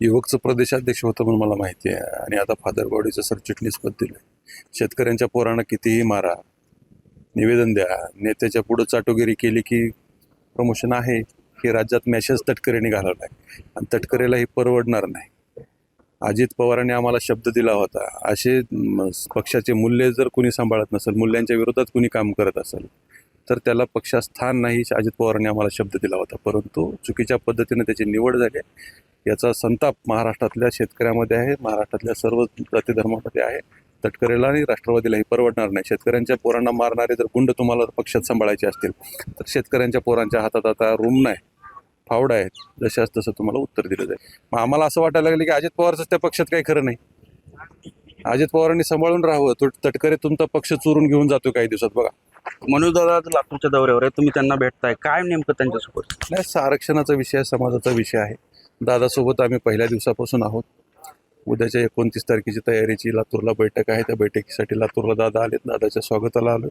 युवकचं प्रदेशाध्यक्ष होतं म्हणून मला माहिती आहे. आणि आता फादर बॉडीचं सरचिटणीस पद दिलं शेतकऱ्यांच्या पोरांना कितीही मारा निवेदन द्या. नेत्याच्या पुढं चाटोगिरी केली की प्रमोशन आहे हे राज्यात मॅसेज तटकरेने घालवला आहे. आणि तटकरेला हे परवडणार नाही. अजित पवारांनी आम्हाला शब्द दिला होता. असे पक्षाचे मूल्य जर कुणी सांभाळत नसेल मूल्यांच्या विरोधात कुणी काम करत असेल तर त्याला पक्षात स्थान नाही अजित पवारांनी आम्हाला शब्द दिला होता. परंतु चुकीच्या पद्धतीने त्याची निवड झाली आहे. याचा संताप महाराष्ट्रातल्या शेतकऱ्यामध्ये आहे. महाराष्ट्रातल्या सर्व जाती धर्मामध्ये आहे. तटकरेला आणि राष्ट्रवादीलाही परवडणार नाही. शेतकऱ्यांच्या पोरांना मारणारे जर गुंड तुम्हाला पक्षात सांभाळायचे असतील तर शेतकऱ्यांच्या पोरांच्या हातात आता रूम नाही फावडा आहे जशाच तसं तुम्हाला उत्तर दिलं जाईल. मग आम्हाला असं वाटायला लागलं की अजित पवारचं त्या पक्षात काही खरं नाही. अजित पवारांनी सांभाळून राहावं. तो तटकरे तुमचा पक्ष चोरून घेऊन जातो काही दिवसात बघा. मनोज दादा लातूरच्या दौऱ्यावर आहे तुम्ही त्यांना भेटताय. काय नेमकं त्यांच्यासोबत? नाही आरक्षणाचा विषय समाजाचा विषय आहे. दादासोबत आम्ही पहिल्या दिवसापासून आहोत. उद्याच्या एकोणतीस तारखेची तयारीची लातूरला बैठक आहे. त्या बैठकीसाठी लातूरला दादा आलेत. दादाच्या स्वागताला आलो